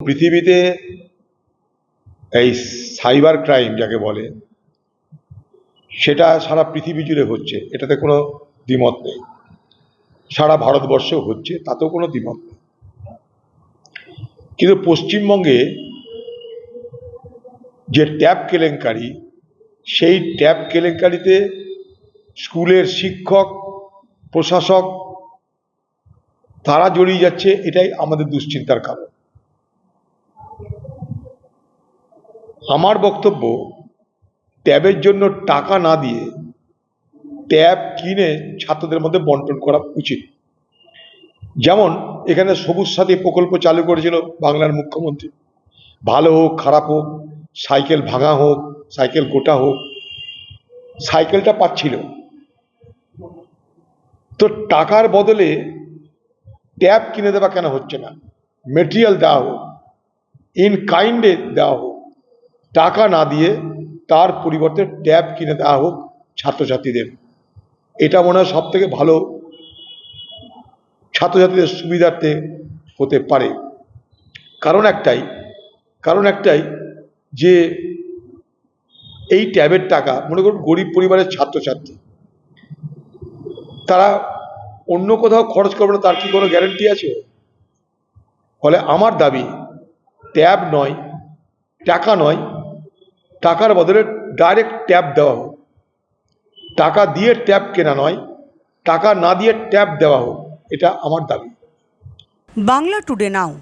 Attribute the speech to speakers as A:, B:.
A: পৃথিবীতে এই cyber crime যাকে বলে, সেটা সারা পৃথিবী জুড়ে হচ্ছে, এটাতে কোনো দ্বিমত নেই। সারা ভারতবর্ষেও হচ্ছে, তাতেও কোনো দ্বিমত নেই। কিন্তু পশ্চিমবঙ্গে যে ট্যাব কেলেঙ্কারি, সেই ট্যাব কেলেঙ্কারিতে স্কুলের শিক্ষক, প্রশাসক, তারা জড়িয়ে যাচ্ছে, এটাই আমাদের দুশ্চিন্তার কারণ। আমার বক্তব্য, ট্যাবের জন্য টাকা না দিয়ে ট্যাব কিনে ছাত্রদের মধ্যে বন্টন করা উচিত। যেমন, এখানে সবুজ সাথী প্রকল্প চালু করেছিল বাংলার মুখ্যমন্ত্রী। ভালো হোক, খারাপ হোক, সাইকেল ভাঙা হোক, সাইকেল গোটা হোক, সাইকেলটা পাচ্ছিল। তো টাকার বদলে ট্যাব কিনে দেওয়া কেন হচ্ছে না? মেটেরিয়াল দেওয়া হোক, ইন কাইন্ডে দেওয়া হোক টাকা না দিয়ে তার পরিবর্তে ট্যাব কিনে দেওয়া হোক ছাত্রছাত্রীদের। এটা মনে হয় সব থেকে ভালো ছাত্রছাত্রীদের সুবিধার্থে হতে পারে। কারণ একটাই কারণ একটাই যে এই ট্যাবের টাকা, মনে করুন গরিব পরিবারের ছাত্রছাত্রী, তারা অন্য কোথাও খরচ করবে না, তার কি কোনো গ্যারান্টি আছে? ফলে আমার দাবি, ট্যাব নয়, টাকা নয় টাকার বদলে ডাইরেক্ট ট্যাপ দেওয়া হোক। টাকা দিয়ে ট্যাপ কেনা নয়, টাকা না দিয়ে ট্যাপ দেওয়া হোক, এটা আমার দাবি।
B: বাংলা টুডে নাও